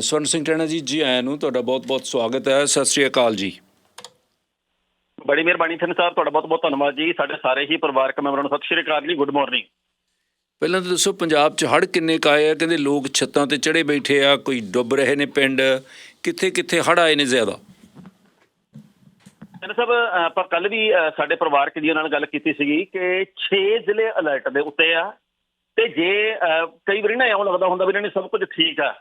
ਸਵਰਨ ਸਿੰਘ ਟੈਣਾ ਜੀ ਜੀ ਆਇਆਂ ਨੂੰ ਤੁਹਾਡਾ ਬਹੁਤ-ਬਹੁਤ ਸਵਾਗਤ ਹੈ। ਸਤਿ ਸ੍ਰੀ ਅਕਾਲ ਜੀ। ਬੜੀ ਮਿਹਰਬਾਨੀ ਥਨ ਸਾਹਿਬ ਤੁਹਾਡਾ ਬਹੁਤ ਬਹੁਤ ਧੰਨਵਾਦ ਜੀ। ਸਾਡੇ ਸਾਰੇ ਹੀ ਪਰਿਵਾਰਕ ਮੈਂਬਰਾਂ ਨੂੰ ਸਤਿ ਸ਼੍ਰੀ ਅਕਾਲ ਜੀ ਗੁੱਡ ਮਾਰਨਿੰਗ ਪਹਿਲਾਂ ਤਾਂ ਦੱਸੋ ਪੰਜਾਬ 'ਚ ਹੜ੍ਹ ਕਿੰਨੇ ਕੁ ਆਏ ਆ? ਕਹਿੰਦੇ ਲੋਕ ਛੱਤਾਂ ਤੇ ਚੜੇ ਬੈਠੇ ਆ ਕੋਈ ਡੁੱਬ ਰਹੇ ਨੇ ਪਿੰਡ। ਕਿੱਥੇ-ਕਿੱਥੇ ਹੜ੍ਹ ਆਏ ਨੇ ਜ਼ਿਆਦਾ? ਥਨ ਸਾਹਿਬ ਆਪਾਂ ਕੱਲ ਵੀ ਸਾਡੇ ਪਰਿਵਾਰਕ ਜੀਆਂ ਨਾਲ ਗੱਲ ਕੀਤੀ ਸੀਗੀ ਕਿ 6 ਜ਼ਿਲ੍ਹੇ ਅਲਰਟ ਦੇ ਉੱਤੇ ਆ। ਤੇ ਜੇ ਕਈ ਵਾਰੀ ਨਾ ਇਉਂ ਲੱਗਦਾ ਹੁੰਦਾ ਵੀ ਇਹਨਾਂ ਨੇ ਸਭ ਕੁਝ ਠੀਕ ਆ।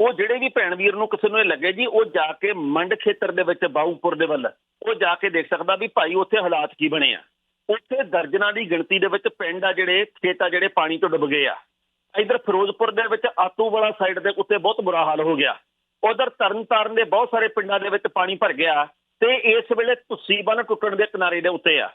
ਉਹ ਜਿਹੜੇ ਵੀ ਭੈਣ ਵੀਰ ਨੂੰ ਕਿਸੇ ਨੂੰ ਇਹ ਲੱਗੇ ਜੀ, ਉਹ ਜਾ ਕੇ ਮੰਡ ਖੇਤਰ ਦੇ ਵਿੱਚ ਬਾਊਪੁਰ ਦੇ ਵੱਲ, ਉਹ ਜਾ ਕੇ ਦੇਖ ਸਕਦਾ ਵੀ ਭਾਈ ਉੱਥੇ ਹਾਲਾਤ ਕੀ ਬਣੇ ਆ। ਉੱਥੇ ਦਰਜਨਾਂ ਦੀ ਗਿਣਤੀ ਦੇ ਵਿੱਚ ਪਿੰਡ ਆ ਜਿਹੜੇ, ਖੇਤ ਆ ਜਿਹੜੇ ਪਾਣੀ ਤੋਂ ਡੁੱਬ ਗਏ ਆ। ਇਧਰ ਫਿਰੋਜ਼ਪੁਰ ਦੇ ਵਿੱਚ ਆਤੂਵਾਲਾ ਸਾਈਡ ਦੇ ਉੱਤੇ ਬਹੁਤ ਬੁਰਾ ਹਾਲ ਹੋ ਗਿਆ। ਉਧਰ ਤਰਨਤਾਰਨ ਦੇ ਬਹੁਤ ਸਾਰੇ ਪਿੰਡਾਂ ਦੇ ਵਿੱਚ ਪਾਣੀ ਭਰ ਗਿਆ ਤੇ ਇਸ ਵੇਲੇ ਤੁਸੀ ਬੰਨ ਟੁੱਟਣ ਦੇ ਕਿਨਾਰੇ ਦੇ ਉੱਤੇ ਆ।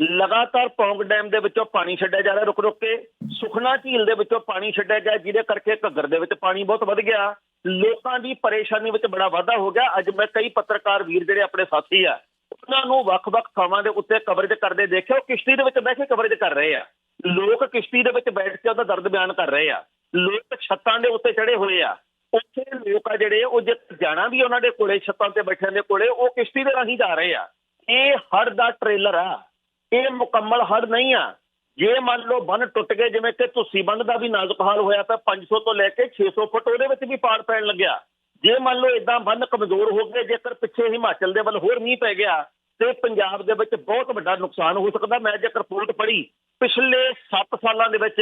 ਲਗਾਤਾਰ ਪੌਂਗ ਡੈਮ ਦੇ ਵਿੱਚੋਂ ਪਾਣੀ ਛੱਡਿਆ ਜਾ ਰਿਹਾ ਰੁਕ ਰੁਕ ਕੇ। ਸੁਖਨਾ ਝੀਲ ਦੇ ਵਿੱਚੋਂ ਪਾਣੀ ਛੱਡਿਆ ਗਿਆ, ਜਿਹਦੇ ਕਰਕੇ ਘੱਗਰ ਦੇ ਵਿੱਚ ਪਾਣੀ ਬਹੁਤ ਵੱਧ ਗਿਆ। ਲੋਕਾਂ ਦੀ ਪਰੇਸ਼ਾਨੀ ਵਿੱਚ ਬੜਾ ਵਾਧਾ ਹੋ ਗਿਆ। ਅੱਜ ਮੈਂ ਕਈ ਪੱਤਰਕਾਰ ਵੀਰ ਜਿਹੜੇ ਆਪਣੇ ਸਾਥੀ ਆ, ਉਹਨਾਂ ਨੂੰ ਵੱਖ-ਵੱਖ ਥਾਵਾਂ ਦੇ ਉੱਤੇ ਕਵਰੇਜ ਕਰਦੇ ਦੇਖਿਆ। ਉਹ ਕਿਸ਼ਤੀ ਦੇ ਵਿੱਚ ਬਹਿ ਕੇ ਕਵਰੇਜ ਕਰ ਰਹੇ ਆ। ਲੋਕ ਕਿਸ਼ਤੀ ਦੇ ਵਿੱਚ ਬੈਠ ਕੇ ਉਹਦਾ ਦਰਦ ਬਿਆਨ ਕਰ ਰਹੇ ਆ। ਲੋਕ ਛੱਤਾਂ ਦੇ ਉੱਤੇ ਚੜੇ ਹੋਏ ਆ। ਉੱਥੇ ਲੋਕ ਆ ਜਿਹੜੇ, ਉਹ ਜੇ ਜਾਣਾ ਵੀ ਉਹਨਾਂ ਦੇ ਕੋਲੇ, ਛੱਤਾਂ ਤੇ ਬੈਠਿਆਂ ਦੇ ਕੋਲੇ, ਉਹ ਕਿਸ਼ਤੀ ਦੇ ਰਾਹੀਂ ਜਾ ਰਹੇ ਆ। ਇਹ ਹੜ ਦਾ ਟ੍ਰੇਲਰ ਆ। ਇਹ ਮੁਕੰਮਲ ਹੜ ਨਹੀਂ ਆ। ਜੇ ਮੰਨ ਲਓ ਬੰਨ ਟੁੱਟ ਗਏ, ਜਿਵੇਂ ਕਿ ਤੁਸੀਂ ਬੰਨ ਦਾ ਵੀ ਨਾਜ਼ੁਕ ਹਾਲ ਹੋਇਆ ਤਾਂ 500 ਤੋਂ ਲੈ ਕੇ 600 ਫੁੱਟ ਉਹਦੇ ਵਿੱਚ ਵੀ ਪਾੜ ਪੈਣ ਲੱਗਿਆ। ਜੇ ਮੰਨ ਲਓ ਇਦਾਂ ਬੰਨ ਕਮਜ਼ੋਰ ਹੋ ਗਏ, ਜੇਕਰ ਪਿੱਛੇ ਹਿਮਾਚਲ ਦੇ ਵੱਲ ਹੋਰ ਮੀਂਹ ਪੈ ਗਿਆ, ਤੇ ਪੰਜਾਬ ਦੇ ਵਿੱਚ ਬਹੁਤ ਵੱਡਾ ਨੁਕਸਾਨ ਹੋ ਸਕਦਾ। ਮੈਂ ਜੇਕਰ ਰਿਪੋਰਟ ਪੜ੍ਹੀ, ਪਿਛਲੇ 7 ਸਾਲਾਂ ਦੇ ਵਿੱਚ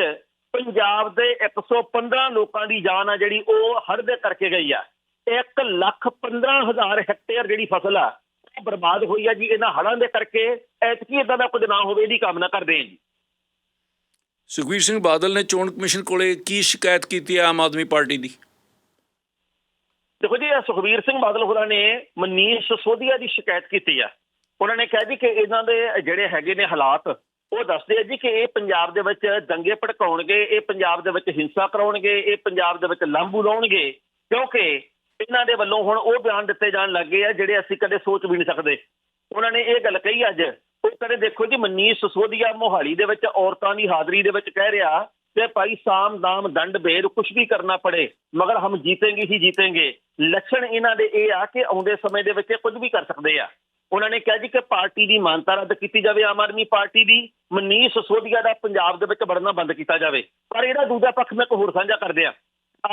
ਪੰਜਾਬ ਦੇ 115 ਲੋਕਾਂ ਦੀ ਜਾਨ ਆ ਜਿਹੜੀ ਉਹ ਹੜ੍ਹ ਦੇ ਕਰਕੇ ਗਈ ਆ। 1 ਲੱਖ 15 ਹਜ਼ਾਰ ਹੈਕਟੇਅਰ ਜਿਹੜੀ ਫਸਲ ਆ, ਉਹ ਬਰਬਾਦ ਹੋਈ ਆ ਜੀ। ਇਹਨਾਂ ਹੜ੍ਹਾਂ ਦੇ ਕਰਕੇ ਐਤਕੀ ਇਦਾਂ ਦਾ ਕੁਝ ਨਾ ਹੋਵੇ, ਇਹਦੀ ਕਾਮਨਾ ਕਰਦੇ ਹਾਂ ਜੀ। ਸੁਖਬੀਰ ਸਿੰਘ ਬਾਦਲ ਨੇ ਚੋਣ ਕਮਿਸ਼ਨ ਕੋਲੇ ਕੀ ਸ਼ਿਕਾਇਤ ਕੀਤੀ ਹੈ ਆਮ ਆਦਮੀ ਪਾਰਟੀ ਦੀ? ਦੇਖੋ ਜੀ, ਇਹ ਸੁਖਬੀਰ ਸਿੰਘ ਬਾਦਲ ਹੋਰਾਂ ਨੇ ਮਨੀਸ਼ ਸੋਧੀਆ ਦੀ ਸ਼ਿਕਾਇਤ ਕੀਤੀ ਆ। ਉਹਨਾਂ ਨੇ ਕਿਹਾ ਜੀ ਕਿ ਇਹਨਾਂ ਦੇ ਜਿਹੜੇ ਹੈਗੇ ਨੇ ਹਾਲਾਤ, ਉਹ ਦੱਸਦੇ ਆ ਜੀ ਕਿ ਇਹ ਪੰਜਾਬ ਦੇ ਵਿੱਚ ਦੰਗੇ ਭੜਕਾਉਣਗੇ, ਇਹ ਪੰਜਾਬ ਦੇ ਵਿੱਚ ਹਿੰਸਾ ਕਰਾਉਣਗੇ, ਇਹ ਪੰਜਾਬ ਦੇ ਵਿੱਚ ਲਾਂਬੂ ਲਾਉਣਗੇ, ਕਿਉਂਕਿ ਇਹਨਾਂ ਦੇ ਵੱਲੋਂ ਹੁਣ ਉਹ ਬਿਆਨ ਦਿੱਤੇ ਜਾਣ ਲੱਗੇ ਆ ਜਿਹੜੇ ਅਸੀਂ ਕਦੇ ਸੋਚ ਵੀ ਨਹੀਂ ਸਕਦੇ। ਉਹਨਾਂ ਨੇ ਇਹ ਗੱਲ ਕਹੀ ਅੱਜ ਉਹ ਕਹਿੰਦੇ ਦੇਖੋ ਜੀ, ਮਨੀਸ਼ ਸੋਧੀਆ ਮੋਹਾਲੀ ਦੇ ਵਿੱਚ ਔਰਤਾਂ ਦੀ ਹਾਜ਼ਰੀ ਦੇ ਵਿੱਚ ਕਹਿ ਰਿਹਾ ਕਿ ਭਾਈ ਸਾਮ ਦਾਮ ਦੰਡ ਭੇਦ ਕੁਝ ਵੀ ਕਰਨਾ ਪੜੇ, ਮਗਰ ਹਮ ਜੀਤेंगे ਹੀ ਜੀਤेंगे ਲੱਛਣ ਇਹਨਾਂ ਦੇ ਇਹ ਆ ਕਿ ਆਉਂਦੇ ਸਮੇਂ ਦੇ ਵਿੱਚ ਇਹ ਕੁਝ ਵੀ ਕਰ ਸਕਦੇ ਆ। ਉਹਨਾਂ ਨੇ ਕਿਹਾ ਜੀ ਕਿ ਪਾਰਟੀ ਦੀ ਮਾਨਤਾ ਰੱਦ ਕੀਤੀ ਜਾਵੇ ਆਮ ਆਦਮੀ ਪਾਰਟੀ ਦੀ, ਮਨੀਸ਼ ਸੋਧੀਆ ਦਾ ਪੰਜਾਬ ਦੇ ਵਿੱਚ ਵੜਨਾ ਬੰਦ ਕੀਤਾ ਜਾਵੇ। ਪਰ ਇਹਦਾ ਦੂਜਾ ਪੱਖ ਮੈਂ ਇੱਕ ਹੋਰ ਸਾਂਝਾ ਕਰਦੇ ਆ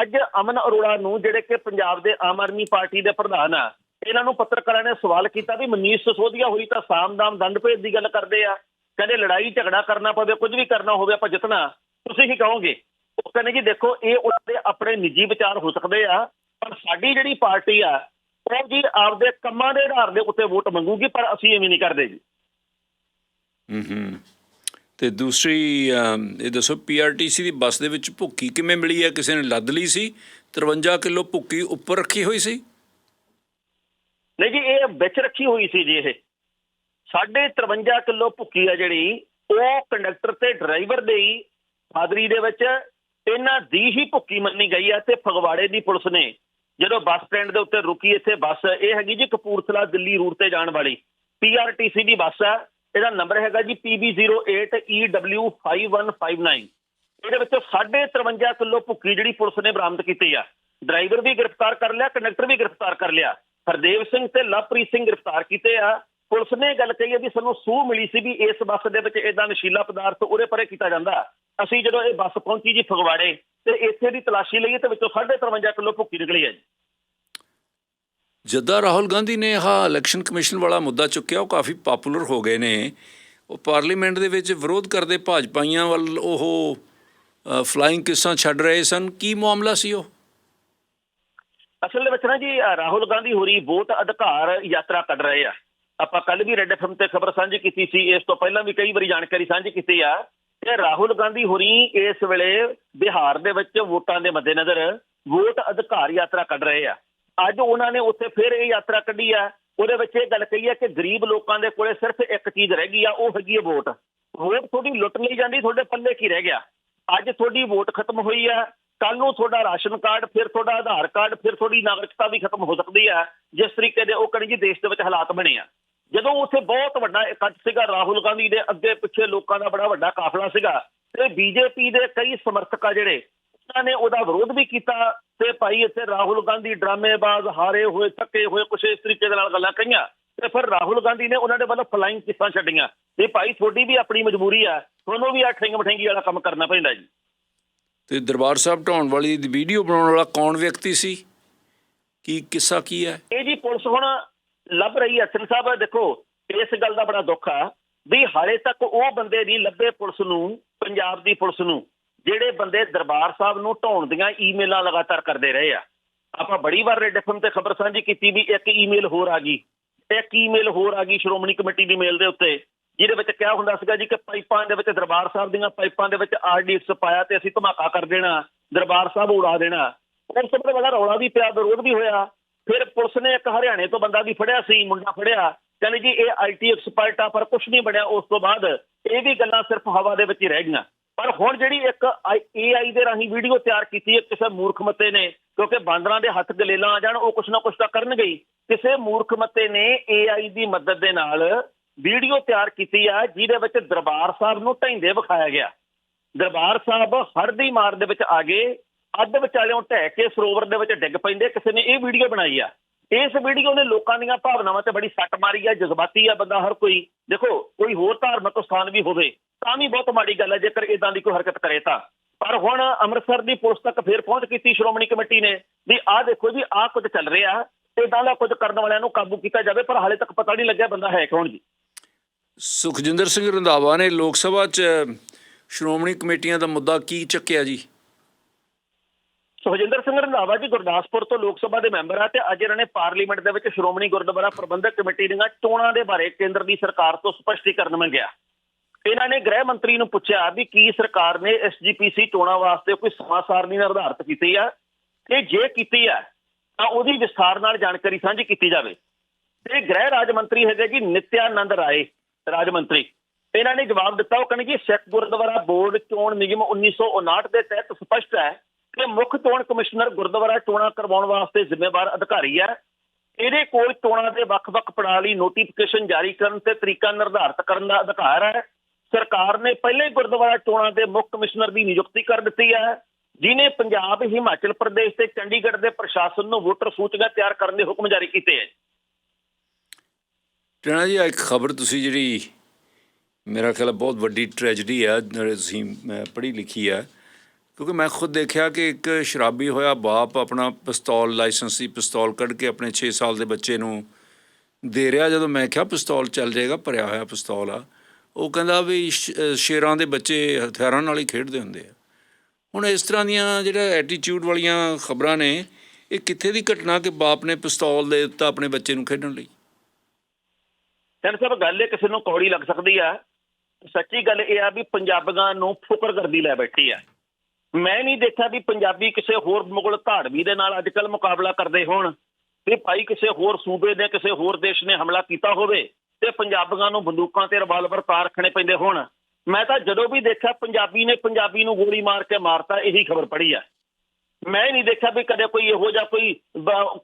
ਅੱਜ ਅਮਨ ਅਰੋੜਾ ਨੂੰ ਜਿਹੜੇ ਕਿ ਪੰਜਾਬ ਦੇ ਆਮ ਆਦਮੀ ਪਾਰਟੀ ਦੇ ਪ੍ਰਧਾਨ ਆ ਇਹਨਾਂ ਨੂੰ ਪੱਤਰਕਾਰਾਂ ਨੇ ਸਵਾਲ ਕੀਤਾ ਵੀ ਮਨੀਸ਼ ਸੋਧੀਆ ਹੋਈ ਤਾਂ ਸਾਮਦਾਮ ਦੰਡ ਭੇਦ ਦੀ ਗੱਲ ਕਰਦੇ ਆ। ਕਹਿੰਦੇ ਲੜਾਈ ਝਗੜਾ ਕਰਨਾ ਪਵੇ, ਕੁਝ ਵੀ ਕਰਨਾ ਹੋਵੇ, ਆਪਾਂ ਜਿੱਤਣਾ। ਤੁਸੀਂ ਕੀ ਕਹੋਗੇ? ਉਹ ਕਹਿੰਦੇ ਜੀ ਦੇਖੋ, ਇਹ ਉਹਨਾਂ ਦੇ ਆਪਣੇ ਨਿੱਜੀ ਵਿਚਾਰ ਹੋ ਸਕਦੇ ਆ, ਪਰ ਸਾਡੀ ਜਿਹੜੀ ਪਾਰਟੀ ਆ, ਉਹ ਜੀ ਆਪਦੇ ਕੰਮਾਂ ਦੇ ਆਧਾਰ ਦੇ ਉੱਤੇ ਵੋਟ ਮੰਗੂਗੀ, ਪਰ ਅਸੀਂ ਐਵੇਂ ਨਹੀਂ ਕਰਦੇ ਜੀ। ਹੂੰ ਹੂੰ ਤੇ ਦੂਸਰੀ ਇਹ ਦੱਸੋ ਪੀਆਰਟੀਸੀ ਦੀ ਬੱਸ ਦੇ ਵਿੱਚ ਭੁੱਕੀ ਕਿਵੇਂ ਮਿਲੀ ਹੈ? ਕਿਸੇ ਨੇ ਲੱਦ ਲਈ ਸੀ? 53 ਕਿਲੋ ਭੁੱਕੀ ਉੱਪਰ ਰੱਖੀ ਹੋਈ ਸੀ? ਨਹੀਂ ਜੀ, ਇਹ ਵਿੱਚ ਰੱਖੀ ਹੋਈ ਸੀ ਜੀ ਇਹ। ਸਾਢੇ 53 ਕਿਲੋ ਭੁੱਕੀ ਆ ਜਿਹੜੀ, ਉਹ ਕੰਡਕਟਰ ਤੇ ਡਰਾਈਵਰ ਦੇ ਹੀ ਹਾਜ਼ਰੀ ਦੇ ਵਿੱਚ ਇਹਨਾਂ ਦੀ ਹੀ ਭੁੱਕੀ ਮੰਨੀ ਗਈ ਆ ਤੇ ਫਗਵਾੜੇ ਦੀ ਪੁਲਿਸ ਨੇ ਜਦੋਂ ਬੱਸ ਸਟੈਂਡ ਦੇ ਉੱਤੇ ਰੁਕੀ ਇੱਥੇ ਬੱਸ, ਇਹ ਹੈਗੀ ਜੀ ਕਪੂਰਥਲਾ ਦਿੱਲੀ ਰੂਟ ਤੇ ਜਾਣ ਵਾਲੀ। ਪੀਆਰਟੀਸੀ ਦੀ ਬੱਸ ਆ, ਇਹਦਾ ਨੰਬਰ ਹੈਗਾ ਜੀ E PB08EW5159 ਇਹਦੇ ਵਿੱਚੋਂ 53 ਕਿਲੋ ਭੁੱਕੀ ਜਿਹੜੀ ਪੁਲਿਸ ਨੇ ਬਰਾਮਦ ਕੀਤੀ ਆ। ਡਰਾਈਵਰ ਵੀ ਗ੍ਰਿਫਤਾਰ ਕਰ ਲਿਆ, ਕੰਡਕਟਰ ਵੀ ਗ੍ਰਿਫਤਾਰ ਕਰ ਲਿਆ। ਹਰਦੇਵ ਸਿੰਘ ਤੇ ਲਵਪ੍ਰੀਤ ਸਿੰਘ ਗ੍ਰਿਫਤਾਰ ਕੀਤੇ ਆ। ਪੁਲਿਸ ਨੇ ਗੱਲ ਕਹੀ ਹੈ ਵੀ ਸਾਨੂੰ ਸੂਹ ਮਿਲੀ ਸੀ ਵੀ ਇਸ ਬੱਸ ਦੇ ਵਿੱਚ ਇਦਾਂ ਨਸ਼ੀਲਾ ਪਦਾਰਥ ਉਰੇ ਪਰੇ ਕੀਤਾ ਜਾਂਦਾ। ਅਸੀਂ ਜਦੋਂ ਇਹ ਬੱਸ ਪਹੁੰਚੀ ਜੀ ਫਗਵਾੜੇ, ਤੇ ਇੱਥੇ ਦੀ ਤਲਾਸ਼ੀ ਲਈ ਤੇ ਵਿੱਚੋਂ 53 ਕਿਲੋ ਭੁੱਕੀ ਨਿਕਲੀ ਹੈ ਜੀ। ਜਿੱਦਾਂ ਰਾਹੁਲ ਗਾਂਧੀ ਨੇ ਆਹ ਇਲੈਕਸ਼ਨ ਕਮਿਸ਼ਨ ਵਾਲਾ ਮੁੱਦਾ ਚੁੱਕਿਆ, ਉਹ ਕਾਫੀ ਪਪੂਲਰ ਹੋ ਗਏ ਨੇ। ਉਹ ਪਾਰਲੀਮੈਂਟ ਦੇ ਵਿੱਚ ਵਿਰੋਧ ਕਰਦੇ ਭਾਜਪਾਈਆਂ ਵੱਲ ਉਹ ਫਲਾਈਂਗ ਕਿਸਾਂ ਛੱਡ ਰਹੇ ਸਨ। ਕੀ ਮਾਮਲਾ ਸੀ ਉਹ? ਅਸਲ ਦੇ ਵਿੱਚ ਨਾ ਜੀ ਰਾਹੁਲ ਗਾਂਧੀ ਹੋਰੀ ਵੋਟ ਅਧਿਕਾਰ ਯਾਤਰਾ ਕੱਢ ਰਹੇ ਆ। ਆਪਾਂ ਕੱਲ ਵੀ ਰੈੱਡ ਐਫਐਮ ਤੇ ਖਬਰ ਸਾਂਝੀ ਕੀਤੀ ਸੀ, ਇਸ ਤੋਂ ਪਹਿਲਾਂ ਵੀ ਕਈ ਵਾਰੀ ਜਾਣਕਾਰੀ ਸਾਂਝੀ ਕੀਤੀ ਆ ਕਿ ਰਾਹੁਲ ਗਾਂਧੀ ਹੋਰੀ ਇਸ ਵੇਲੇ ਬਿਹਾਰ ਦੇ ਵਿੱਚ ਵੋਟਾਂ ਦੇ ਮੱਦੇਨਜ਼ਰ ਵੋਟ ਅਧਿਕਾਰ ਯਾਤਰਾ ਕੱਢ ਰਹੇ ਆ। ਅੱਜ ਉਹਨਾਂ ਨੇ ਉੱਥੇ ਫਿਰ ਇਹ ਯਾਤਰਾ ਕੱਢੀ ਆ। ਉਹਦੇ ਵਿੱਚ ਇਹ ਗੱਲ ਕਹੀ ਆ ਕਿ ਗਰੀਬ ਲੋਕਾਂ ਦੇ ਕੋਲੇ ਸਿਰਫ ਇੱਕ ਚੀਜ਼ ਰਹਿ ਗਈ ਆ, ਉਹ ਹੈਗੀ ਹੈ ਵੋਟ। ਵੋਟ ਤੁਹਾਡੀ ਲੁੱਟ ਲਈ ਜਾਂਦੀ, ਤੁਹਾਡੇ ਪੱਲੇ ਕੀ ਰਹਿ ਗਿਆ? ਅੱਜ ਤੁਹਾਡੀ ਵੋਟ ਖਤਮ ਹੋਈ ਆ ਕੱਲ ਨੂੰ ਤੁਹਾਡਾ ਰਾਸ਼ਨ ਕਾਰਡ, ਫਿਰ ਤੁਹਾਡਾ ਆਧਾਰ ਕਾਰਡ, ਫਿਰ ਤੁਹਾਡੀ ਨਾਗਰਿਕਤਾ ਵੀ ਖਤਮ ਹੋ ਸਕਦੀ ਹੈ। ਜਿਸ ਤਰੀਕੇ ਦੇ ਉਹ ਕਣੀ ਜੀ ਦੇਸ਼ ਦੇ ਵਿੱਚ ਹਾਲਾਤ ਬਣੇ ਆ। ਜਦੋਂ ਉੱਥੇ ਬਹੁਤ ਵੱਡਾ ਇਕੱਠ ਸੀਗਾ, ਰਾਹੁਲ ਗਾਂਧੀ ਦੇ ਅੱਗੇ ਪਿੱਛੇ ਲੋਕਾਂ ਦਾ ਬੜਾ ਵੱਡਾ ਕਾਫਲਾ ਸੀਗਾ ਤੇ ਬੀਜੇਪੀ ਦੇ ਕਈ ਸਮਰਥਕ ਆ ਜਿਹੜੇ, ਉਹਨਾਂ ਨੇ ਉਹਦਾ ਵਿਰੋਧ ਵੀ ਕੀਤਾ ਤੇ ਭਾਈ ਇੱਥੇ ਰਾਹੁਲ ਗਾਂਧੀ ਡਰਾਮੇਬਾਜ਼, ਹਾਰੇ ਹੋਏ ਥੱਕੇ ਹੋਏ, ਕੁਛ ਇਸ ਤਰੀਕੇ ਦੇ ਨਾਲ ਗੱਲਾਂ ਕਹੀਆਂ ਤੇ ਫਿਰ ਰਾਹੁਲ ਗਾਂਧੀ ਨੇ ਉਹਨਾਂ ਦੇ ਵੱਲੋਂ ਫਲਾਈਂਗ ਕਿਸਾਂ ਛੱਡੀਆਂ। ਤੇ ਭਾਈ ਤੁਹਾਡੀ ਵੀ ਆਪਣੀ ਮਜਬੂਰੀ ਆ, ਤੁਹਾਨੂੰ ਵੀ ਆ ਠਿੰਗ ਮਠਿੰਗੀ ਵਾਲਾ ਕੰਮ ਕਰਨਾ ਪੈਂਦਾ ਜੀ। ਤੇ ਦਰਬਾਰ ਸਾਹਿਬ ਢਾਉਣ ਵਾਲੀ ਦੀ ਵੀਡੀਓ ਬਣਾਉਣ ਵਾਲਾ ਕੌਣ ਵਿਅਕਤੀ ਸੀ? ਕੀ ਕਿੱਸਾ ਕੀ ਹੈ? ਇਹ ਜੀ ਪੁਲਿਸ ਹੁਣ ਲੱਭ ਰਹੀ ਹੈ। ਸਿੰਘ ਸਾਹਿਬ, ਦੇਖੋ, ਇਸ ਗੱਲ ਦਾ ਬੜਾ ਦੁੱਖ ਆ ਵੀ ਹਾਲੇ ਤੱਕ ਉਹ ਬੰਦੇ ਨਹੀਂ ਲੱਭੇ ਪੁਲਿਸ ਨੂੰ, ਪੰਜਾਬ ਦੀ ਪੁਲਿਸ ਨੂੰ, ਜਿਹੜੇ ਬੰਦੇ ਦਰਬਾਰ ਸਾਹਿਬ ਨੂੰ ਢਾਉਣ ਦੀਆਂ ਈਮੇਲਾਂ ਲਗਾਤਾਰ ਕਰਦੇ ਰਹੇ ਆ। ਆਪਾਂ ਬੜੀ ਵਾਰ ਰੈਡ ਐਫਐਮ ਤੇ ਖਬਰ ਸਾਂਝੀ ਕੀਤੀ ਵੀ ਇੱਕ ਈਮੇਲ ਹੋਰ ਆ ਗਈ। ਇੱਕ ਈਮੇਲ ਹੋਰ ਆ ਗਈ ਸ਼੍ਰੋਮਣੀ ਕਮੇਟੀ ਦੀ ਮੇਲ ਦੇ ਉੱਤੇ। ਜਿਹਦੇ ਵਿੱਚ ਕਿਹਾ ਹੁੰਦਾ ਸੀਗਾ ਜੀ ਕਿ ਪਾਈਪਾਂ ਦੇ ਵਿੱਚ ਦਰਬਾਰ ਸਾਹਿਬ ਦੀਆਂ ਪਾਈਪਾਂ ਦੇ ਵਿੱਚ ਆਰਡੀਐਕਸ ਪਾਇਆ ਤੇ ਅਸੀਂ ਧਮਾਕਾ ਕਰ ਦੇਣਾ, ਦਰਬਾਰ ਸਾਹਿਬ ਉਡਾ ਦੇਣਾ। ਉਸ ਤੋਂ ਬੜਾ ਰੌਲਾ ਵੀ ਪਿਆ, ਵਿਰੋਧ ਵੀ ਹੋਇਆ, ਫਿਰ ਪੁਲਿਸ ਨੇ ਇੱਕ ਹਰਿਆਣੇ ਤੋਂ ਬੰਦਾ ਵੀ ਫੜਿਆ ਸੀ, ਮੁੰਡਾ ਫੜਿਆ। ਕਹਿੰਦੇ ਜੀ ਇਹ ਆਈਟੀ ਐਕਸਪਰਟ ਆ ਪਰ ਕੁਝ ਨਹੀਂ ਬਣਿਆ, ਉਸ ਤੋਂ ਬਾਅਦ ਇਹ ਵੀ ਗੱਲਾਂ ਸਿਰਫ ਹਵਾ ਦੇ ਵਿੱਚ ਹੀ ਰਹਿ ਗਈਆਂ। ਪਰ ਹੁਣ ਜਿਹੜੀ ਇੱਕ ਏਆਈ ਦੇ ਰਾਹੀਂ ਵੀਡੀਓ ਤਿਆਰ ਕੀਤੀ ਹੈ, ਕਿਸੇ ਮੂਰਖ ਮੱਤੇ ਨੇ, ਕਿਉਂਕਿ ਬਾਂਦਰਾਂ ਦੇ ਹੱਥ ਗਲੇਲਾਂ ਆ ਜਾਣ, ਉਹ ਕੁਛ ਨਾ ਕੁਛ ਤਾਂ ਕਰਨਗੇ ਕਿਸੇ ਮੂਰਖ ਮੱਤੇ ਨੇ ਏਆਈ ਦੀ ਮਦਦ ਦੇ ਨਾਲ ਵੀਡੀਓ ਤਿਆਰ ਕੀਤੀ ਆ, ਜਿਹਦੇ ਵਿੱਚ ਦਰਬਾਰ ਸਾਹਿਬ ਨੂੰ ਢੈਂਦੇ ਵਿਖਾਇਆ ਗਿਆ। ਦਰਬਾਰ ਸਾਹਿਬ ਹੜ੍ਹ ਦੀ ਮਾਰ ਦੇ ਵਿੱਚ ਆ ਗਏ, ਅੱਧ ਵਿਚਾਲਿਓਂ ਢਹਿ ਕੇ ਸਰੋਵਰ ਦੇ ਵਿੱਚ ਡਿੱਗ ਪੈਂਦੇ, ਕਿਸੇ ਨੇ ਇਹ ਵੀਡੀਓ ਬਣਾਈ ਆ। ਇਸ ਵੀਡੀਓ ਨੇ ਲੋਕਾਂ ਦੀਆਂ ਭਾਵਨਾਵਾਂ ਤੇ ਬੜੀ ਸੱਟ ਮਾਰੀ ਆ, ਜਜ਼ਬਾਤੀ ਆ ਬੰਦਾ ਹਰ ਕੋਈ। ਦੇਖੋ, ਕੋਈ ਹੋਰ ਧਾਰਮਿਕ ਸਥਾਨ ਵੀ ਹੋਵੇ, ਤਾਂ ਵੀ ਬਹੁਤ ਮਾੜੀ ਗੱਲ ਹੈ ਜੇਕਰ ਇਦਾਂ ਦੀ ਕੋਈ ਹਰਕਤ ਕਰੇ ਤਾਂ। ਪਰ ਹੁਣ ਅੰਮ੍ਰਿਤਸਰ ਦੀ ਪੁਲਿਸ ਤੱਕ ਫੇਰ ਪਹੁੰਚ ਕੀਤੀ ਸ਼੍ਰੋਮਣੀ ਕਮੇਟੀ ਨੇ, ਵੀ ਆਹ ਦੇਖੋ ਜੀ, ਆਹ ਕੁਝ ਚੱਲ ਰਿਹਾ ਇਦਾਂ ਦਾ ਕੁਝ ਕਰਨ ਵਾਲਿਆਂ ਨੂੰ ਕਾਬੂ ਕੀਤਾ ਜਾਵੇ, ਪਰ ਹਾਲੇ ਤੱਕ ਪਤਾ ਨਹੀਂ ਲੱਗਿਆ ਬੰਦਾ ਹੈ ਕੌਣ ਜੀ। ਸੁਖਜਿੰਦਰ ਸਿੰਘ ਰੰਧਾਵਾ ਨੇ ਲੋਕ ਸਭਾ 'ਚ ਸ਼੍ਰੋਮਣੀ ਕਮੇਟੀਆਂ ਦਾ ਮੁੱਦਾ ਕੀ ਚੱਕਿਆ ਜੀ? ਸੁਖਜਿੰਦਰ ਸਿੰਘ ਰੰਧਾਵਾ ਜੀ ਗੁਰਦਾਸਪੁਰ ਤੋਂ ਲੋਕ ਸਭਾ ਦੇ ਮੈਂਬਰ ਆ ਤੇ ਅੱਜ ਇਹਨਾਂ ਨੇ ਪਾਰਲੀਮੈਂਟ ਦੇ ਵਿੱਚ ਸ਼੍ਰੋਮਣੀ ਗੁਰਦੁਆਰਾ ਪ੍ਰਬੰਧਕ ਕਮੇਟੀ ਦੀਆਂ ਚੋਣਾਂ ਦੇ ਬਾਰੇ ਕੇਂਦਰ ਦੀ ਸਰਕਾਰ ਤੋਂ ਸਪਸ਼ਟੀਕਰਨ ਮੰਗਿਆ। ਇਹਨਾਂ ਨੇ ਗ੍ਰਹਿ ਮੰਤਰੀ ਨੂੰ ਪੁੱਛਿਆ ਵੀ ਕੀ ਸਰਕਾਰ ਨੇ ਐਸਜੀਪੀਸੀ ਚੋਣਾਂ ਵਾਸਤੇ ਕੋਈ ਸਮਾਂ ਸਾਰਣੀ ਨਿਰਧਾਰਤ ਕੀਤੀ ਆ ਤੇ ਜੇ ਕੀਤੀ ਆ, ਤਾਂ ਉਹਦੀ ਵਿਸਥਾਰ ਨਾਲ ਜਾਣਕਾਰੀ ਸਾਂਝੀ ਕੀਤੀ ਜਾਵੇ। ਤੇ ਗ੍ਰਹਿ ਰਾਜ ਮੰਤਰੀ ਹੈਗੇ ਜੀ ਨਿਤਿਆਨੰਦ ਰਾਏ। ਰਾਜ ਮੰਤਰੀ। ਇਹਨਾਂ ਨੇ ਜਵਾਬ ਦਿੱਤਾ, ਉਹ ਕਹਿੰਦੇ ਕਿ ਸਿੱਖ ਗੁਰਦੁਆਰਾ ਬੋਰਡ ਚੋਣ ਨਿਯਮ 1959 ਦੇ ਤਹਿਤ ਸਪਸ਼ਟ ਹੈ ਕਿ ਮੁੱਖ ਚੋਣ ਕਮਿਸ਼ਨਰ ਗੁਰਦੁਆਰਾ ਚੋਣਾਂ ਕਰਵਾਉਣ ਵਾਸਤੇ ਜ਼ਿੰਮੇਵਾਰ ਅਧਿਕਾਰੀ ਹੈ। ਇਹਦੇ ਕੋਲ ਚੋਣਾਂ ਦੇ ਵੱਖ-ਵੱਖ ਪ੍ਰਣਾਲੀ ਨੋਟੀਫਿਕੇਸ਼ਨ ਜਾਰੀ ਕਰਨ ਤੇ ਤਰੀਕਾ ਨਿਰਧਾਰਤ ਕਰਨ ਦਾ ਅਧਿਕਾਰ ਹੈ। ਸਰਕਾਰ ਨੇ ਪਹਿਲੇ ਗੁਰਦੁਆਰਾ ਚੋਣਾਂ ਦੇ ਮੁੱਖ ਕਮਿਸ਼ਨਰ ਦੀ ਨਿਯੁਕਤੀ ਕਰ ਦਿੱਤੀ ਹੈ, ਜਿਨੇ ਪੰਜਾਬ, ਹਿਮਾਚਲ ਪ੍ਰਦੇਸ਼ ਤੇ ਚੰਡੀਗੜ੍ਹ ਦੇ ਪ੍ਰਸ਼ਾਸਨ ਨੂੰ ਵੋਟਰ ਸੂਚੀਆਂ ਤਿਆਰ ਕਰਨ ਦੇ ਹੁਕਮ ਜਾਰੀ ਕੀਤੇ ਹੈ। ਟਣਾ ਜੀ ਇੱਕ ਖਬਰ ਤੁਸੀਂ ਜਿਹੜੀ ਮੇਰਾ ਖਿਆਲ ਬਹੁਤ ਵੱਡੀ ਟ੍ਰੈਜੇਡੀ ਹੈ ਜਿਹੜੇ ਤੁਸੀਂ, ਮੈਂ ਪੜ੍ਹੀ ਲਿਖੀ ਹੈ ਕਿਉਂਕਿ ਮੈਂ ਖੁਦ ਦੇਖਿਆ ਕਿ ਇੱਕ ਸ਼ਰਾਬੀ ਹੋਇਆ ਬਾਪ ਆਪਣਾ ਪਿਸਤੌਲ ਲਾਇਸੈਂਸੀ ਪਿਸਤੌਲ ਕੱਢ ਕੇ ਆਪਣੇ 6 ਸਾਲ ਦੇ ਬੱਚੇ ਨੂੰ ਦੇ ਰਿਹਾ। ਜਦੋਂ ਮੈਂ ਕਿਹਾ ਪਿਸਤੌਲ ਚੱਲ ਜਾਏਗਾ, ਭਰਿਆ ਹੋਇਆ ਪਿਸਤੌਲ ਆ, ਉਹ ਕਹਿੰਦਾ ਵੀ ਸ਼ੇਰਾਂ ਦੇ ਬੱਚੇ ਹਥਿਆਰਾਂ ਨਾਲ ਹੀ ਖੇਡਦੇ ਹੁੰਦੇ ਆ। ਹੁਣ ਇਸ ਤਰ੍ਹਾਂ ਦੀਆਂ ਜਿਹੜਾ ਐਟੀਟਿਊਡ ਵਾਲੀਆਂ ਖਬਰਾਂ ਨੇ, ਇਹ ਕਿੱਥੇ ਦੀ ਘਟਨਾ ਕਿ ਬਾਪ ਨੇ ਪਿਸਤੌਲ ਦੇ ਦਿੱਤਾ ਆਪਣੇ ਬੱਚੇ ਨੂੰ ਖੇਡਣ ਲਈ? ਸਰ ਸਭ ਗੱਲ ਇਹ ਕਿਸੇ ਨੂੰ ਕੌੜੀ ਲੱਗ ਸਕਦੀ ਆ, ਸੱਚੀ ਗੱਲ ਇਹ ਆ ਵੀ ਪੰਜਾਬੀਆਂ ਨੂੰ ਫੁਕਰਗਰਦੀ ਲੈ ਬੈਠੀ ਆ। ਮੈਂ ਨਹੀਂ ਦੇਖਿਆ ਵੀ ਪੰਜਾਬੀ ਕਿਸੇ ਹੋਰ ਮੁਗਲ ਧਾੜਵੀ ਦੇ ਨਾਲ ਅੱਜਕੱਲ ਮੁਕਾਬਲਾ ਕਰਦੇ ਹੋਣ ਤੇ ਭਾਈ ਕਿਸੇ ਹੋਰ ਸੂਬੇ ਦੇ, ਕਿਸੇ ਹੋਰ ਦੇਸ਼ ਨੇ ਹਮਲਾ ਕੀਤਾ ਹੋਵੇ ਤੇ ਪੰਜਾਬੀਆਂ ਨੂੰ ਬੰਦੂਕਾਂ ਤੇ ਰਿਵਾਲਵਰ ਤਾਰ ਰੱਖਣੇ ਪੈਂਦੇ ਹੋਣ। ਮੈਂ ਤਾਂ ਜਦੋਂ ਵੀ ਦੇਖਿਆ ਪੰਜਾਬੀ ਨੇ ਪੰਜਾਬੀ ਨੂੰ ਗੋਲੀ ਮਾਰ ਕੇ ਮਾਰਤਾ, ਇਹੀ ਖਬਰ ਪੜ੍ਹੀ ਆ। ਮੈਂ ਨਹੀਂ ਦੇਖਿਆ ਵੀ ਕਦੇ ਕੋਈ ਇਹੋ ਜਿਹਾ ਕੋਈ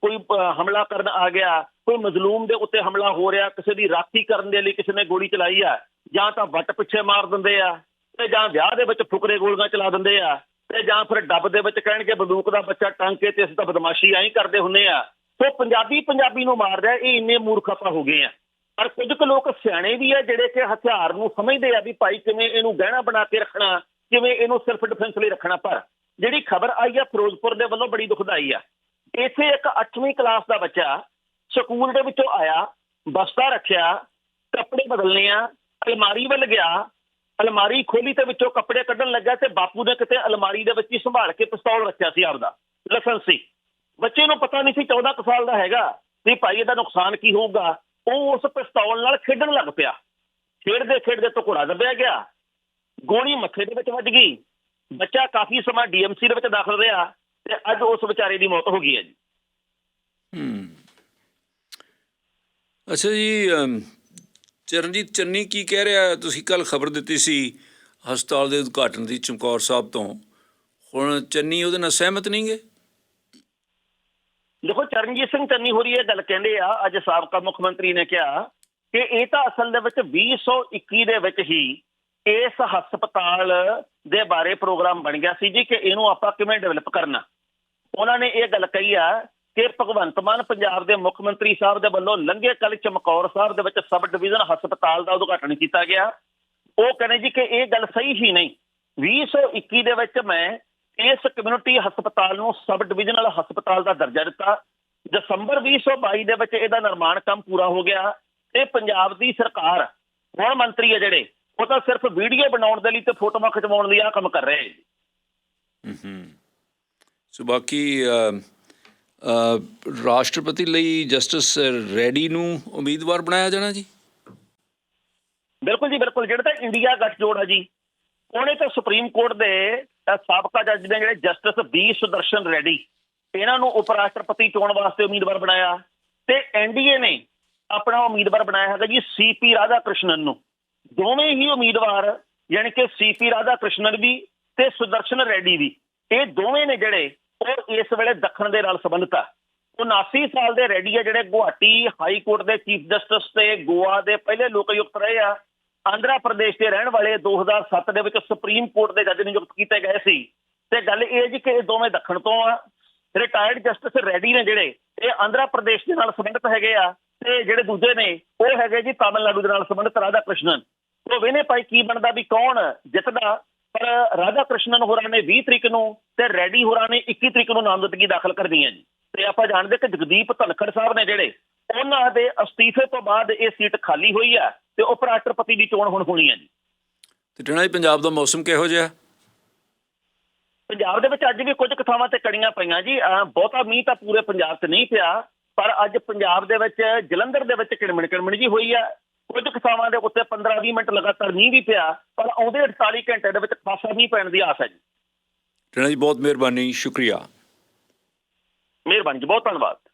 ਕੋਈ ਹਮਲਾ ਕਰਨ ਆ ਗਿਆ। ਕੋਈ ਮਜ਼ਲੂਮ ਦੇ ਉੱਤੇ ਹਮਲਾ ਹੋ ਰਿਹਾ, ਕਿਸੇ ਦੀ ਰਾਖੀ ਕਰਨ ਦੇ ਲਈ ਕਿਸੇ ਨੇ ਗੋਲੀ ਚਲਾਈ ਆ, ਜਾਂ ਤਾਂ ਵੱਟ ਪਿੱਛੇ ਮਾਰ ਦਿੰਦੇ ਆ, ਤੇ ਜਾਂ ਵਿਆਹ ਦੇ ਵਿੱਚ ਫੁਕਰੇ ਗੋਲੀਆਂ ਚਲਾ ਦਿੰਦੇ ਆ, ਤੇ ਜਾਂ ਫਿਰ ਡੱਬ ਦੇ ਵਿੱਚ ਕਹਿਣਗੇ ਬੰਦੂਕ ਦਾ ਬੱਚਾ ਟੰਗ ਕੇ ਤੇ ਅਸੀਂ ਤਾਂ ਬਦਮਾਸ਼ੀ ਐਂ ਕਰਦੇ ਹੁੰਨੇ ਆ। ਸੋ ਪੰਜਾਬੀ ਪੰਜਾਬੀ ਨੂੰ ਮਾਰ ਰਿਹਾ, ਇਹ ਇੰਨੇ ਮੂਰਖ ਆਪਾਂ ਹੋ ਗਏ ਆ। ਪਰ ਕੁਝ ਕੁ ਲੋਕ ਸਿਆਣੇ ਵੀ ਆ, ਜਿਹੜੇ ਕਿ ਹਥਿਆਰ ਨੂੰ ਸਮਝਦੇ ਆ ਵੀ ਭਾਈ ਕਿਵੇਂ ਇਹਨੂੰ ਗਹਿਣਾ ਬਣਾ ਕੇ ਰੱਖਣਾ, ਕਿਵੇਂ ਇਹਨੂੰ ਸਿਰਫ ਡਿਫੈਂਸ ਲਈ ਰੱਖਣਾ। ਪਰ ਜਿਹੜੀ ਖਬਰ ਆਈ ਆ ਫਿਰੋਜ਼ਪੁਰ ਦੇ ਵੱਲੋਂ ਬੜੀ ਦੁਖਦਾਈ ਆ। ਇੱਥੇ ਇੱਕ 8ਵੀਂ ਕਲਾਸ ਦਾ ਬੱਚਾ ਸਕੂਲ ਦੇ ਵਿੱਚੋਂ ਆਇਆ, ਬਸਤਾ ਰੱਖਿਆ, ਕੱਪੜੇ ਬਦਲਨੇ ਆ, ਅਲਮਾਰੀ ਵੱਲ ਗਿਆ, ਅਲਮਾਰੀ ਖੋਲੀ ਤੇ ਵਿੱਚੋਂ ਕੱਪੜੇ ਕੱਢਣ ਲੱਗਾ ਤੇ ਬਾਪੂ ਨੇ ਕਿਤੇ ਅਲਮਾਰੀ ਦੇ ਵਿੱਚ ਹੀ ਸੰਭਾਲ ਕੇ ਪਿਸਤੌਲ ਰੱਖਿਆ ਸੀ ਆਪਦਾ, ਲਾਇਸੈਂਸੀ। ਬੱਚੇ ਨੂੰ ਪਤਾ ਨਹੀਂ ਸੀ 14 ਕੁ ਸਾਲ ਦਾ ਹੈਗਾ, ਵੀ ਭਾਈ ਇਹਦਾ ਨੁਕਸਾਨ ਕੀ ਹੋਊਗਾ। ਉਹ ਉਸ ਪਿਸਤੌਲ ਨਾਲ ਖੇਡਣ ਲੱਗ ਪਿਆ। ਖੇਡਦੇ ਖੇਡਦੇ ਤੋਂ ਘੋੜਾ ਦੱਬਿਆ ਗਿਆ। ਗੋਲੀ ਮੱਥੇ ਦੇ ਵਿੱਚ ਵੱਜ ਗਈ। ਬੱਚਾ ਕਾਫੀ ਸਮਾਂ ਡੀਐਮਸੀ ਦੇ ਵਿੱਚ ਦਾਖਲ ਰਿਹਾ ਤੇ ਅੱਜ ਉਸ ਵਿਚਾਰੇ ਦੀ ਮੌਤ ਹੋ ਗਈ ਹੈ ਜੀ। ਹੂੰ। ਅੱਛਾ ਜੀ ਚਰਨਜੀਤ ਚੰਨੀ ਕੀ ਕਹਿ ਰਿਹਾ? ਤੁਸੀਂ ਕੱਲ ਖਬਰ ਦਿੱਤੀ ਸੀ ਹਸਪਤਾਲ ਦੇ ਉਦਘਾਟਨ ਦੀ ਚਮਕੌਰ ਸਾਹਿਬ ਤੋਂ। ਹੁਣ ਚੰਨੀ ਉਹਦੇ ਨਾਲ ਸਹਿਮਤ ਨਹੀਂਗੇ? ਦੇਖੋ, ਚਰਨਜੀਤ ਸਿੰਘ ਚੰਨੀ ਹੋਰੀ ਇਹ ਗੱਲ ਕਹਿੰਦੇ ਆ, ਅੱਜ ਸਾਬਕਾ ਮੁੱਖ ਮੰਤਰੀ ਨੇ ਕਿਹਾ ਕਿ ਇਹ ਤਾਂ ਅਸਲ ਦੇ ਵਿੱਚ 2021 ਦੇ ਵਿੱਚ ਹੀ ਇਸ ਹਸਪਤਾਲ ਦੇ ਬਾਰੇ ਪ੍ਰੋਗਰਾਮ ਬਣ ਗਿਆ ਸੀ ਜੀ ਕਿ ਇਹਨੂੰ ਆਪਾਂ ਕਿਵੇਂ ਡਿਵੈਲਪ ਕਰਨਾ। ਉਹਨਾਂ ਨੇ ਇਹ ਗੱਲ ਕਹੀ ਆ ਕਿ ਭਗਵੰਤ ਮਾਨ ਪੰਜਾਬ ਦੇ ਮੁੱਖ ਮੰਤਰੀ ਸਾਹਿਬ ਦੇ ਵੱਲੋਂ ਲੰਘੇ ਕੱਲ ਚਮਕੌਰ ਸਾਹਿਬ ਦੇ ਵਿੱਚ ਸਬ ਡਿਵੀਜ਼ਨ ਹਸਪਤਾਲ ਦਾ ਉਦਘਾਟਨ ਕੀਤਾ ਗਿਆ। ਉਹ ਕਹਿੰਦੇ ਜੀ ਕਿ ਇਹ ਗੱਲ ਸਹੀ ਹੀ ਨਹੀਂ। 2021 ਦੇ ਵਿੱਚ ਮੈਂ ਇਸ ਕਮਿਊਨਿਟੀ ਹਸਪਤਾਲ ਨੂੰ ਸਬ ਡਿਵੀਜ਼ਨਲ ਹਸਪਤਾਲ ਦਾ ਦਰਜਾ ਦਿੱਤਾ। ਦਸੰਬਰ 2022 ਦੇ ਵਿੱਚ ਇਹਦਾ ਨਿਰਮਾਣ ਕੰਮ ਪੂਰਾ ਹੋ ਗਿਆ ਤੇ ਪੰਜਾਬ ਦੀ ਸਰਕਾਰ, ਹੁਣ ਮੰਤਰੀ ਹੈ ਜਿਹੜੇ, ਉਹ ਤਾਂ ਸਿਰਫ ਵੀਡੀਓ ਬਣਾਉਣ ਦੇ ਲਈ ਤੇ ਫੋਟੋਆਂ ਖਿਚਵਾਉਣ ਲਈ ਆ ਕੰਮ ਕਰ ਰਹੇ। ਹੈ, ਹੂੰ। ਸੋ ਬਾਕੀ ਰਾਸ਼ਟਰਪਤੀ ਲਈ ਜਸਟਿਸ ਰੈਡੀ ਨੂੰ ਉਮੀਦਵਾਰ ਬਣਾਇਆ ਜਾਣਾ ਜੀ? ਬਿਲਕੁਲ ਜੀ, ਬਿਲਕੁਲ। ਜਿਹੜਾ ਤਾਂ ਇੰਡੀਆ ਗੱਠਜੋੜ ਹੈ ਜੀ, ਉਹਨੇ ਤਾਂ ਸੁਪਰੀਮ ਕੋਰਟ ਦੇ ਸਾਬਕਾ ਜੱਜ ਨੇ ਜਿਹੜੇ ਜਸਟਿਸ ਬੀ ਸੁਦਰਸ਼ਨ ਰੈਡੀ, ਇਹਨਾਂ ਨੂੰ ਉਪ ਰਾਸ਼ਟਰਪਤੀ ਚੋਣ ਵਾਸਤੇ ਉਮੀਦਵਾਰ ਬਣਾਇਆ ਤੇ ਐਨਡੀਏ ਨੇ ਆਪਣਾ ਉਮੀਦਵਾਰ ਬਣਾਇਆ ਹੈਗਾ ਜੀ ਸੀਪੀ ਰਾਧਾ ਕ੍ਰਿਸ਼ਨਨ ਨੂੰ। ਦੋਵੇਂ ਹੀ ਉਮੀਦਵਾਰ, ਯਾਨੀ ਕਿ ਸੀਪੀ ਰਾਧਾ ਕ੍ਰਿਸ਼ਨਨ ਵੀ ਤੇ ਸੁਦਰਸ਼ਨ ਰੈਡੀ ਵੀ। ਇਹ ਦੋਵੇਂ ਨੇ ਜਿਹੜੇ ਉਹ ਇਸ ਵੇਲੇ ਦੱਖਣ ਦੇ ਨਾਲ ਸੰਬੰਧਿਤ ਆ। 79 ਸਾਲ ਦੇ ਰੈਡੀ ਆ ਜਿਹੜੇ ਗੁਹਾਟੀ ਹਾਈ ਕੋਰਟ ਦੇ ਚੀਫ ਜਸਟਿਸ ਤੇ ਗੋਆ ਦੇ ਪਹਿਲੇ ਲੋਕ ਨਿਯੁਕਤ ਰਹੇ ਆ। ਆਂਧਰਾ ਪ੍ਰਦੇਸ਼ ਦੇ ਰਹਿਣ ਵਾਲੇ 2007 ਦੇ ਵਿੱਚ ਸੁਪਰੀਮ ਕੋਰਟ ਦੇ ਜੱਜ ਨਿਯੁਕਤ ਕੀਤੇ ਗਏ ਸੀ। ਤੇ ਗੱਲ ਇਹ ਜੀ ਕਿ ਇਹ ਦੋਵੇਂ ਦੱਖਣ ਤੋਂ ਆ। ਰਿਟਾਇਰਡ ਜਸਟਿਸ ਰੈਡੀ ਨੇ ਜਿਹੜੇ, ਇਹ ਆਂਧਰਾ ਪ੍ਰਦੇਸ਼ ਦੇ ਨਾਲ ਸੰਬੰਧਿਤ ਹੈਗੇ ਆ। ਤੇ ਜਿਹੜੇ ਦੂਜੇ ਨੇ, ਉਹ ਹੈਗੇ ਜੀ ਤਾਮਿਲਨਾਡੂ ਦੇ ਨਾਲ ਸੰਬੰਧਿਤ ਰਾਧਾ ਕ੍ਰਿਸ਼ਨਨ ਉਹ ਵੇਨੇ ਭਾਈ ਕੀ ਬਣਦਾ ਵੀ ਕੌਣ ਜਿੱਤਦਾ ਪਰ ਰਾਧਾ ਕ੍ਰਿਸ਼ਨਨ ਹੋਰਾਂ ਨੇ 20 ਤਰੀਕ ਨੂੰ ਤੇ ਰੈਡੀ ਹੋਰਾਂ ਨੇ 21 ਤਰੀਕ ਨੂੰ ਨਾਮਜ਼ਦਗੀ ਦਾਖਲ ਕਰਨੀ ਹੈ ਜੀ। ਤੇ ਆਪਾਂ ਜਾਣਦੇ ਕਿ ਜਗਦੀਪ ਧਨਖੜ ਸਾਹਿਬ ਨੇ ਜਿਹੜੇ ਉਹਨਾਂ ਦੇ ਅਸਤੀਫੇ ਤੋਂ ਬਾਅਦ ਇਹ ਸੀਟ ਖਾਲੀ ਹੋਈ ਆ ਤੇ ਉਪ ਰਾਸ਼ਟਰਪਤੀ ਦੀ ਚੋਣ ਹੁਣ ਹੋਣੀ ਹੈ ਜੀ। ਤੇ ਟਣਾ ਪੰਜਾਬ ਦਾ ਮੌਸਮ ਕਿਹੋ ਜਿਹਾ? ਪੰਜਾਬ ਦੇ ਵਿੱਚ ਅੱਜ ਵੀ ਕੁਝ ਥਾਵਾਂ ਤੇ ਕੜੀਆਂ ਪਈਆਂ ਜੀ। ਬਹੁਤਾ ਮੀਂਹ ਤਾਂ ਪੂਰੇ ਪੰਜਾਬ 'ਚ ਨਹੀਂ ਪਿਆ ਪਰ ਅੱਜ ਪੰਜਾਬ ਦੇ ਵਿੱਚ ਜਲੰਧਰ ਦੇ ਵਿੱਚ ਕਿਣਮਣ ਕਿਣਮਣ ਜੀ ਹੋਈ ਆ ਕੁਝ ਕੁ ਥਾਵਾਂ ਦੇ ਉੱਤੇ 15-20 ਮਿੰਟ ਲਗਾਤਾਰ ਮੀਂਹ ਵੀ ਪਿਆ ਪਰ ਆਉਂਦੇ 48 ਘੰਟੇ ਦੇ ਵਿੱਚ ਖਾਸਾ ਮੀਂਹ ਪੈਣ ਦੀ ਆਸ ਹੈ ਜੀ। ਟਣਾ ਜੀ ਬਹੁਤ ਮਿਹਰਬਾਨੀ ਸ਼ੁਕਰੀਆ। ਮਿਹਰਬਾਨੀ ਜੀ ਬਹੁਤ ਧੰਨਵਾਦ।